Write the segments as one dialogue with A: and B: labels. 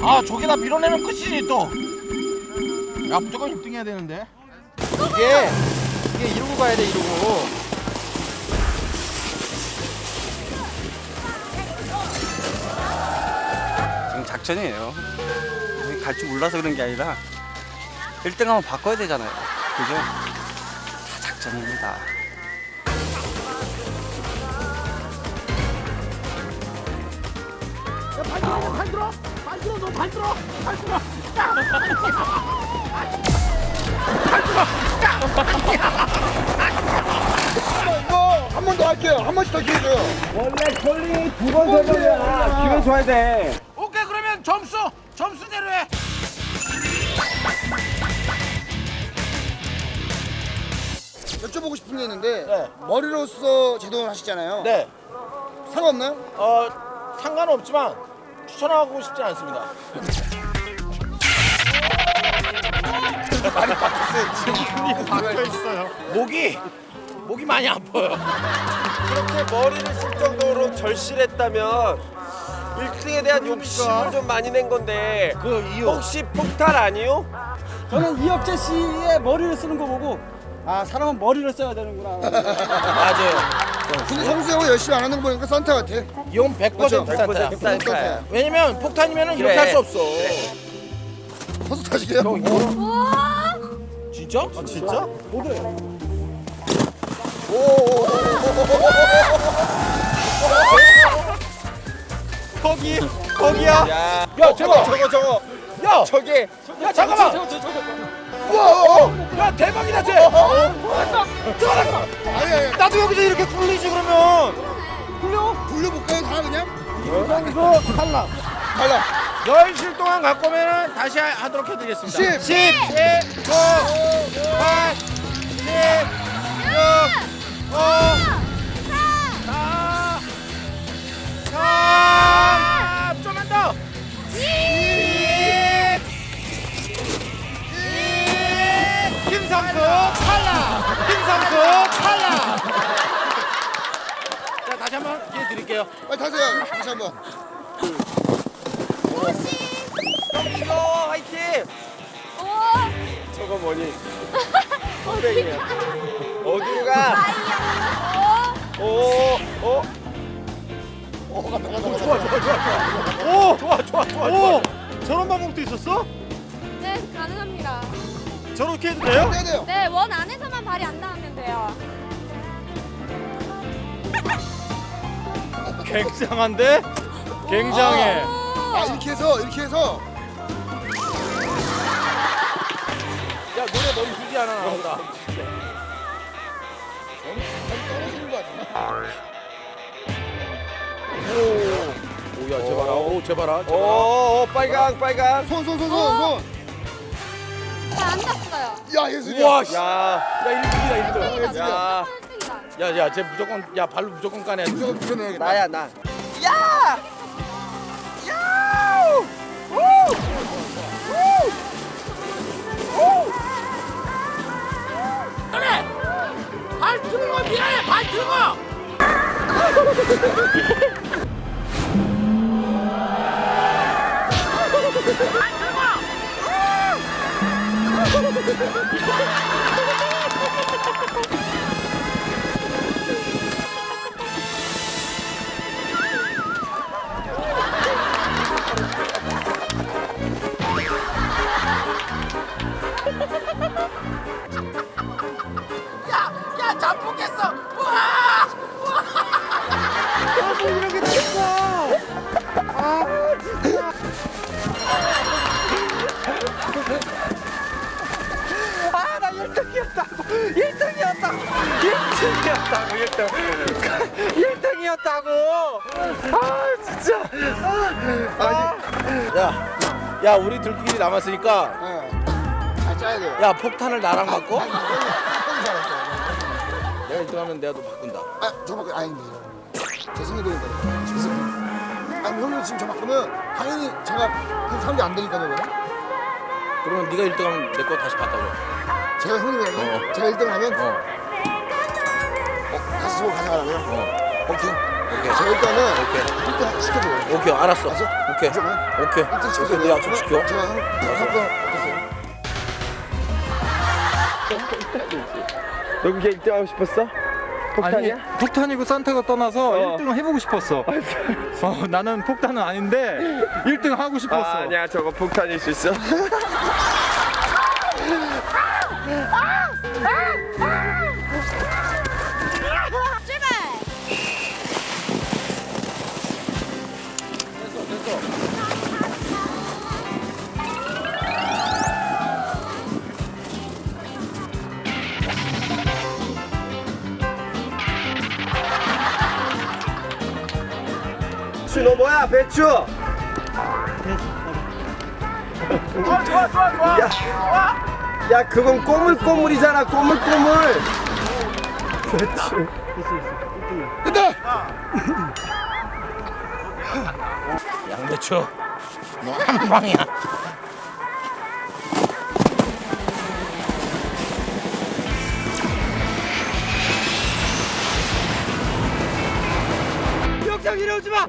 A: 아 저기다 밀어내면 끝이지 또. 야 무조건 1등 해야 되는데.
B: 이게 이게 이러고 가야 돼 이러고.
C: 지금 작전이에요. 갈 줄 몰라서 그런 게 아니라 1등 한번 바꿔야 되잖아요. 그죠? 다 작전입니다.
B: 이거 한 번 더 할게요. 한 번씩 더 기회 줘요.
D: 기분 좋아야 돼.
A: 오케이 그러면 점수 점수대로 해.
B: 여쭤보고 싶은 게 있는데
A: 네.
B: 머리로서 제동을 하시잖아요.
A: 네.
B: 상관없나요?
A: 어 상관없지만 추천하고 싶지 않습니다.
B: 많이 바뀌었어요. 지금
A: 박혀 있어요. 목이 목이 많이 아파요.
D: 그렇게 머리를 쓸 정도로 절실했다면 1등에 대한 욕심을 좀 많이 낸 건데
A: 그 이유.
D: 혹시 폭탄 아니요?
E: 저는 이혁재 씨의 머리를 쓰는 거 보고 아 사람은 머리를 써야 되는구나.
A: 맞아요.
B: 근데 성수 형은 열심히 안 하는 거 보니까 산타 같아.
A: 이건 100%
B: 그렇죠.
A: 산타야.
D: 100% 산타야.
A: 왜냐면 폭탄이면 이렇게
D: 그래.
A: 할 수 없어.
B: 허수 타시게요?
A: 진짜? 아, 진짜?
D: 거기 거기야.
A: 야 제발.
D: 저거 저거
A: 야,
D: 저게
A: 야 잠깐만. 야 대박이다 쟤.
B: 아니 아니.
A: 나도 여기서 이렇게 굴리지 그러면.
B: 불려볼까요? 다 그냥?
A: 이거 탈락.
B: 달라.
A: 열실 동안 갖고 오면 다시 하- 하도록 해드리겠습니다.
B: 10,
A: 10, 10, 9, 8, 7, 6, 5, 드릴게요.
B: 빨리 타세요. 다시 한번.
D: 이거 화이팅.
F: 오,
D: 저거 뭐니?
F: 어디가?
D: 어디로 가?
F: 어,
D: 오 오.
A: 오 좋아 좋아 좋아 오 저런 방법도 있었어?
F: 네, 가능합니다.
A: 저렇게 해도 돼요?
B: 해야 돼요.
F: 네, 원 안에서만 발이 안 닿으면 돼요.
A: 굉장한데? 굉장해
B: 아 이렇게 해서 이렇게 해서
A: 야 노래 너무 후기 하나 나온다
B: 떨어지는 거 같아.
A: 오야 제발아 오 제발아
D: 오, 오 빨강 빨강.
B: 손 손 손 손 손.
F: 잘안 닿았어요.
B: 야 예술이야.
A: 씨.
D: 야.
A: 야 1등이다 1등
F: 야,
D: 야.
F: 1등이다.
A: 야야 쟤 무조건 야 발로 무조건 까내
B: 무조건 붙여내야겠다.
D: 나야 나.
A: 발 드는 거 미안해 발 드는 거 야야
D: 1등이었다고 1등이었다고 1등 1등이었다고 아 진짜
A: 야, 야 우리 둘끼리 남았으니까
B: 짜야 돼요.
A: 야 폭탄을 나랑 바꿔?
B: 형이 잘했어요.
A: 내가 1등하면 내가 너 바꾼다
B: 아, 저 바꿔 아닙니다. 죄송해요. 죄송해요. 아니 형님 지금 저 바꾸면 당연히 제가 그 상대 안 되니까요, 그럼.
A: 그러면 네가 1등하면 내 거 다시 바꿔줘
B: 제가 형님이라면
A: 어.
B: 제가 1등 하면
A: 어
B: 어, 다시 저거 가져가라고요?
A: 어.
B: 오케이.
A: 오케이
B: 제가 일단은 1등 시켜줘요.
A: 오케이 알았어.
B: 맞아?
A: 오케이.
B: 무조건
A: 오케이.
B: 1등 시켜줘요.
A: 오케이 내 약속 지켜.
B: 제가 한, 한번 어떠세요?
D: 너 그게 1등 하고 싶었어? 폭탄이야?
G: 폭탄이고 산타가 떠나서 1등을 해보고 싶었어. 어, 나는 폭탄은 아닌데 1등 하고 싶었어.
D: 아, 아니야 저거 폭탄일 수 있어. 배추 너 뭐야 배추? 좋아 좋아 좋아 좋아. 야, 야 그건 꼬물꼬물이잖아 꼬물꼬물. 배추.
A: 양배추. 너한 방이야.
E: 기억장 이러지 마.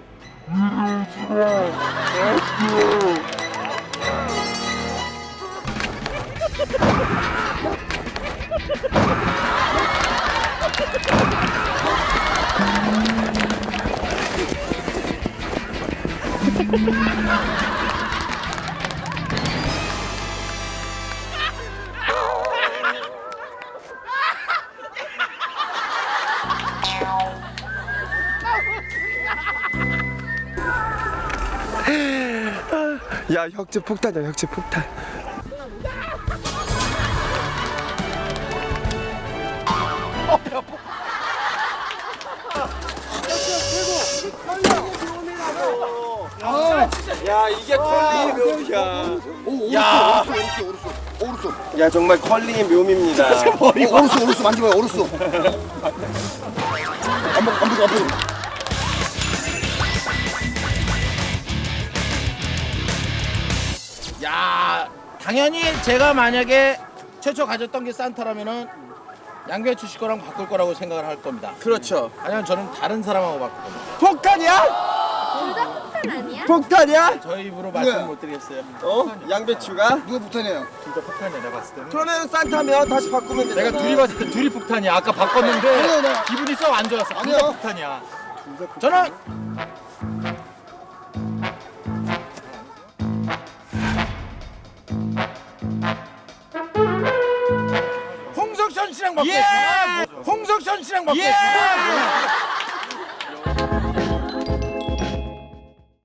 D: 야 혁재 폭탄이야 혁재 폭탄. 야 이게 컬링의 묘미야.
B: 오,
D: 야.
B: 오르쏘, 오르쏘, 오르쏘. 오르쏘.
D: 야 정말 컬링의 묘미입니다.
B: 오, 오르쏘, 오르쏘 만져봐요, 오르쏘. 안 보고, 안 보고, 안 보고.
A: 야 당연히 제가 만약에 최초 가졌던 게 산타라면은 양배추 씨 거랑 바꿀 거라고 생각을 할 겁니다.
D: 그렇죠.
A: 아니면 저는 다른 사람하고 바꿀 겁니다.
D: 폭탄이야?
F: 둘 다 폭탄 아니야?
D: 폭탄이야?
A: 저희 입으로 말씀
B: 네.
A: 못 드리겠어요.
D: 어? 양배추가?
B: 누가 폭탄이에요?
A: 둘다 폭탄이야 내가 봤을 때는.
D: 그러면 산타면 다시 바꾸면 되잖아.
A: 내가 둘이 봤을 때 둘이 폭탄이야. 아까 바꿨는데
B: 아니요, 나-
A: 기분이 썩 안 좋았어. 둘다
B: 아니요.
A: 폭탄이야. 저는 홍석천 씨랑 먹겠습니다. 홍석천 씨랑 먹겠습니다.